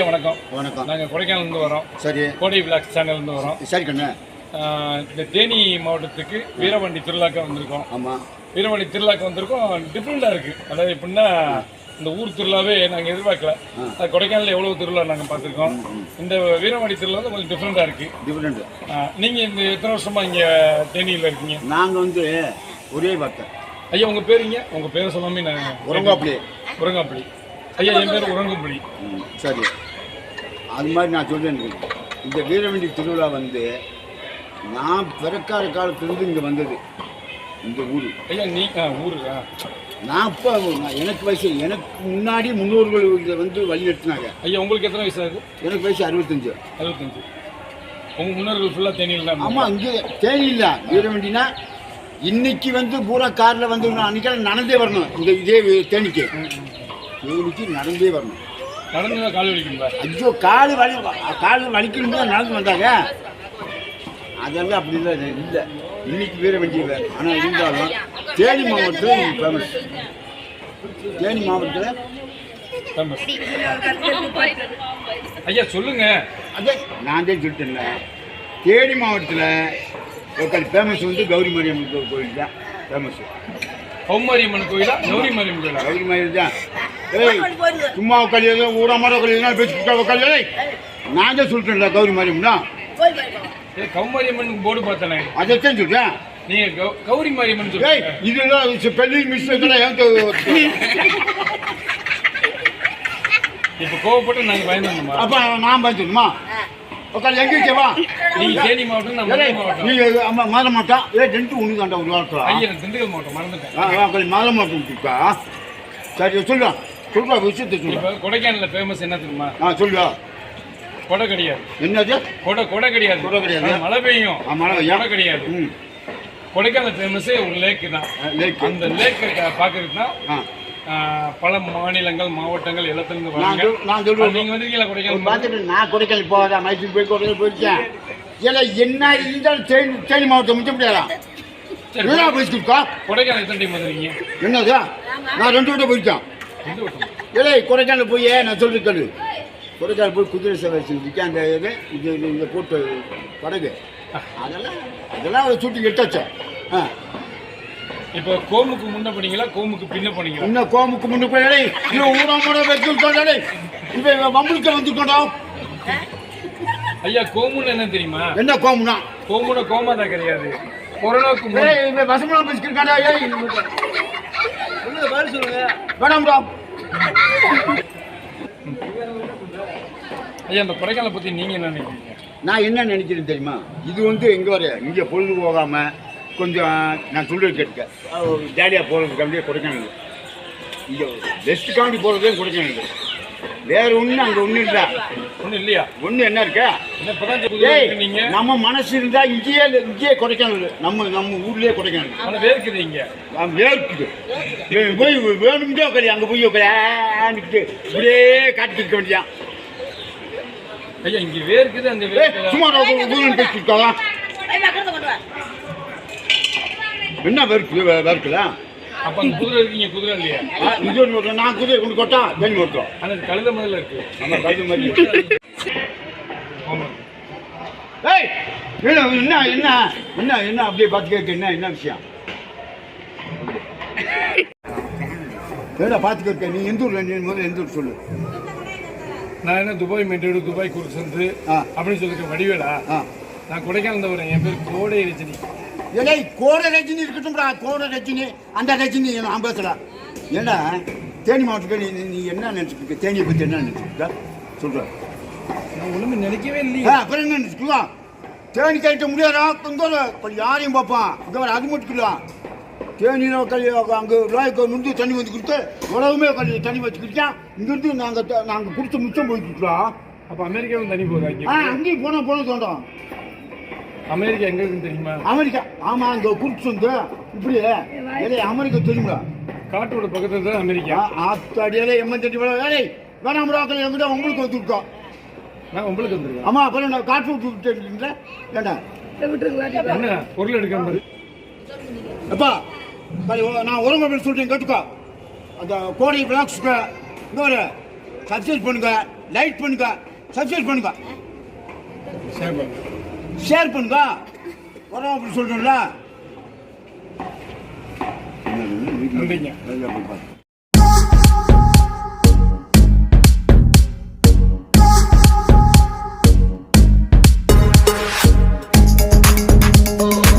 ஐயா வணக்கம். வணக்கம். நாங்கள் கொடைக்கானல்லேருந்து வரோம். சரி. கோடை விளாக் சேனல்லேருந்து வரோம். சரி கண்ணு. இந்த தேனி மாவட்டத்துக்கு வீரவண்டி திருவிழாக்க வந்திருக்கோம். ஆமாம் வீரவண்டி திருவிழாக்க வந்திருக்கோம். டிஃப்ரெண்ட்டாக இருக்குது அதாவது எப்படின்னா இந்த ஊர் திருவிழாவே நாங்கள் எதிர்பார்க்கல. கொடைக்கானலில் எவ்வளோ திருவிழா நாங்கள் பார்த்துருக்கோம். இந்த வீரவண்டி திருவிழா வந்து கொஞ்சம் டிஃப்ரெண்ட்டாக இருக்குது டிஃப்ரெண்ட்டு நீங்கள் இந்த எத்தனை வருஷமாக இங்கே தேனியில் இருக்கீங்க? நாங்கள் வந்து ஒரே வார்த்தை. ஐயா உங்கள் பேருங்க உங்கள் பேரை சொல்லாமே நான் உறங்காப்பிளே உரங்காப்பள்ளி ஐயா என் பேர் உரங்கப்பள்ளி ம், சரி. அது மாதிரி நான் சொல்றேன் இந்த வீரவண்டி திருவிழா வந்து நான் பிறக்காத காலத்துலேருந்து இங்கே வந்தது. இந்த ஊர். ஐயா நீ ஊரு நான் இப்போ எனக்கு வயசு எனக்கு முன்னாடி முன்னோர்கள் இதை வந்து வழி நடத்தினாங்க. ஐயா உங்களுக்கு எத்தனை வயசு ஆகுது? எனக்கு வயசு அறுபத்தஞ்சு. அறுபத்தஞ்சு. உங்கள் முன்னோர்கள் ஃபுல்லாக தேனியில். ஆமாம் இங்கே தேனி இல்லை. வீரவண்டினா இன்னைக்கு வந்து பூரா காரில் வந்து நான் அன்றைக்கி நடந்தே வரணும். இந்த இதே தேனிக்கு. தேனிக்கு நடந்தே வரணும். நடந்து கால் வலிக்குங்களா ஐயோ கால் வலி கால் வலிக்கணும் தான் நடந்து வந்தாங்க. அதெல்லாம் அப்படி இல்லை இல்லை. இன்னைக்கு வீர வண்டியில் ஆனால் இருந்தாலும் தேனி மாவட்டத்தில் ஃபேமஸ் தேனி மாவட்டத்தில் ஃபேமஸ் ஐயா சொல்லுங்க. அதே நான் தான் சொல்லிட்டேன்ல. தேனி மாவட்டத்தில் ஃபேமஸ் வந்து கௌரி மாரியம்மன் கோயில் தான் ஃபேமஸ் கௌமாரியம்மன் கோயிலா? கௌரி மாரியம்மன் கோயிலா? கௌரி மாரியம்மன் தான். சும்மா உட்காந்து ஊரா மாதிரி உட்காந்து பேசிக்கிட்டா உட்காந்து நான் தான் சொல்லிட்டேன்ல கௌரி மாரியம்மன் தான் ஏ கௌமாரியம்மன் போர்டு பார்த்தனே அதைத்தான் சொல்கிறேன் நீங்க கௌ- கௌரி மாரியம்மன் ஸ்பெல்லிங் மிஸ்டேக் எல்லாம் ஏன் இப்போ கோவப்பட்டு நாங்க பயந்துமா அப்ப நான் பார்த்துமா உட்காந்து எங்க வா நீங்க தேனி மாவட்டம் நான் மதுரை மாவட்டம் ஏ ரெண்டு ஒன்று தாண்டா ஒரு வாரத்தில் ஐயா திண்டுக்கல் மாவட்டம் மறந்துட்டேன் சரி சொல்லுவா சொல்லுவா விஷயத்தை இப்போ கொடைக்கானல்ல ஃபேமஸ் என்ன தெரியுமா? ஆ சொல்லுவா கொடை கிடையாது. என்னது? கொடை கொடை கிடையாது. கொடை கிடையாது. மழை பெய்யும். மழை. கொடை கிடையாது. கொடைக்கானல் ஃபேமஸே ஒரு லேக் தான். லேக் அந்த லேக்கை பார்க்கறதுக்கு தான் பல மாநிலங்கள் மாவட்டங்கள் எல்லாத்துலேருந்து வராங்க. நான் சொல்லுவேன். நீங்க வந்திருக்கீங்களா கொடைக்கானல் பார்த்துட்டு நான் கொடைக்கானல் போகாத மைசூர் போய் கொடைக்கானல் போயிருக்கேன். ஏன்னா என்ன இருந்தாலும் தேனி தேனி மாவட்டம் மிச்சம் முடியாதா? சரி வீணா பேசிக்கிட்டா கொடைக்கானல் எத்தனை டைம் வந்திருக்கீங்க? என்னது? நான் ரெண்டு விட்ட போயிருக்கேன். வட்டம் இல்லை கொடைக்கானல் போய் நான் சொல்லிட்டு கேளு. கொடைக்கானல் போய் குதிரை சவாரி செஞ்சுருக்கேன் அந்த இது இது இந்த போட்டு படகு. அதெல்லாம் அதெல்லாம் ஒரு சுட்டி எட்டாச்சு ஆ. இப்போ கோமுக்கு முன்ன போனீங்களா கோமுக்கு பின்ன போனீங்களா? இன்னும் கோமுக்கு முன்னு போய் டேய், இன்னும் ஊராமோட வச்சுக்கிட்டோம் இப்போ மம்பளுக்கு வந்துட்டோம் ஐயா கோமுன்னு என்ன தெரியுமா? என்ன கோமுனா கோமுன கோமாதா கிடையாது. கொரோனாக்கு இவன் வசமெல்லாம் பேசிக்கிட்டாடா ஏய் வேணாம்டா ஐயா அந்த கொடைக்கானலை பத்தி நீங்க என்ன நினைக்கிறீங்க? நான் என்ன நினைக்கிறேன் தெரியுமா? இது வந்து எங்கே வர? இங்கே பொழுது போகாமல் கொஞ்சம் நான் சொல்றது கேட்டுக்க. ஜாலியாக போகிறதுக்கு அப்படியே கொடைக்கானல். இங்கே பெஸ்ட் காண்டி போகிறதே கொடைக்கானல். வேற ஒன்றும் அங்கே ஒன்றும் இல்லை. ஒண்ணும் இல்லையா? ஒன்று என்ன இருக்கா? நம்ம மனசு இருந்தால் இங்கேயே இங்கேயே கொடைக்கானல் நம்ம நம்ம ஊர்லேயே கொடைக்கானல் ஆனா வேர்க்குது இங்க. நான் வேர்க்குது. போய் வேணும்னே உட்காரு. அங்கே போய் உட்காந்துக்கிட்டு இப்படியே காட்டிக்க வேண்டியான் ஐயா இங்க வேர்க்குது வேர்க்குதா? சும்மா பேசிருக்காளா என்ன வேர்க்கு வேர்க்குதா? அப்ப குதிரை இருக்கீங்க குதிரை இல்லையா? இது ஒன்று ஓட்டுறோம் நான் குதிரை கொண்டு கொட்டா தேனி ஆனா அது கழுத முதல்ல இருக்கு. நம்ம கழுது மாதிரி ஏய் என்ன என்ன என்ன என்ன அப்படியே பார்த்து கேட்க என்ன என்ன விஷயம்? ஏடா பார்த்து கேட்க நீ எந்த ஊர்ல நீ முதல்ல எந்த ஊர் சொல்லு. நான் என்ன துபாய் மெட்டேடு துபாய் குருசந்து அப்படின்னு சொல்லிட்டு வடிவேலா? நான் கொடைக்கானல் வரேன் என் பேர் கோடை ரஜினி ஏடா கோட ரஜினி இருக்கட்டும்டா கோட ரஜினி. அந்த ரஜினி நான் பேசலாம் ஏடா தேனி மாவட்டத்தில் நீ நீ என்ன நினச்சிட்டு இருக்க? தேனியை பற்றி என்ன நினச்சிட்டு இருக்க? சொல்கிறேன் நான் ஒண்ணுமே நினைக்கவே இல்லையா. அப்புறம் என்ன நினச்சிக்கலாம் தேனி கைட்ட முடியாதா? இப்போ யாரையும் பார்ப்பான். இங்கே வர அது மட்டும் தேனியில் கல் அங்கே லாய்க்கு வந்து தண்ணி வந்து கொடுத்து உலகமே கல் தண்ணி வச்சு குடித்தான் இங்கேருந்து நாங்கள் நாங்கள் குடிச்ச மிச்சம் போய்க்கிட்டோம் அப்ப அமெரிக்காவும் தனி போகுதா ஆ அங்கேயும் போனால் போன தோட்டம் அமெரிக்கா எங்க இருக்குன்னு தெரியுமா? அமெரிக்கா. ஆமாம் அங்கே குடிச்சு வந்து இப்படி அமெரிக்கா தெரியுங்களா காட்டோட பக்கத்துல தான் அமெரிக்கா. ஆத்தாடியாலே விட வேலை வேணாம் ராக்கள் எங்கிட்ட உங்களுக்கு வந்துருக்கோம் நான் உங்களுக்கு வந்திருக்கேன் ஆமா அப்புறம் நான் காற்று விட்டு விட்டுருக்கீங்களா ஏண்டா? என்ன பொருள் எடுக்கிற மாதிரி அப்பா சரி, ஓ, நான் உரங்க அப்படின்னு சொல்லிட்டேன் கேட்டுக்கோ. அந்த கோடை பிளாக்ஸ்க்கு ஒரு சப்ஸ்கிரைப் பண்ணுங்க லைக் பண்ணுங்க சப்ஸ்கிரைப் பண்ணுங்க. சரி. ஷேர் பண்ணுங்க. வரோம் அப்படி சொல்றோம்ல பாருங்க